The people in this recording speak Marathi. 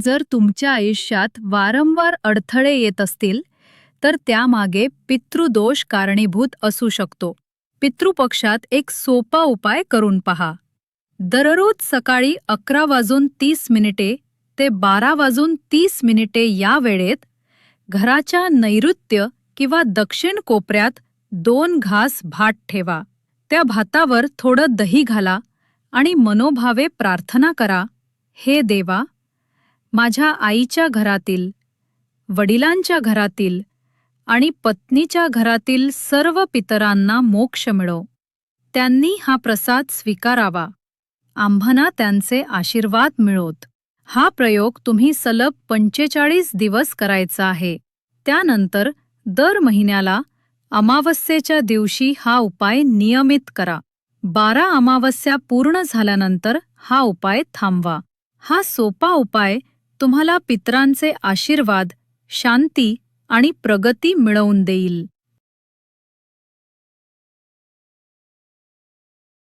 जर तुमच्या आयुष्यात वारंवार अडथळे येत असतील तर त्यामागे पितृदोष कारणीभूत असू शकतो. पितृपक्षात एक सोपा उपाय करून पहा. दररोज सकाळी अकरा वाजून तीस मिनिटे ते बारा वाजून तीस मिनिटे या वेळेत घराच्या नैऋत्य किंवा दक्षिण कोपऱ्यात दोन घास भात ठेवा. त्या भातावर थोडं दही घाला आणि मनोभावे प्रार्थना करा. हे देवा माझ्या आईच्या घरातील वडिलांच्या घरातील आणि पत्नीच्या घरातील सर्व पितरांना मोक्ष मिळो. त्यांनी हा प्रसाद स्वीकारावा. आम्हाला त्यांचे आशीर्वाद मिळोत. हा प्रयोग तुम्ही सलग पंचेचाळीस दिवस करायचा आहे. त्यानंतर दर महिन्याला अमावस्येच्या दिवशी हा उपाय नियमित करा. बारा अमावस्या पूर्ण झाल्यानंतर हा उपाय थांबवा. हा सोपा उपाय तुम्हाला पित्रांचे आशीर्वाद शांती आणि प्रगती मिळवून देईल.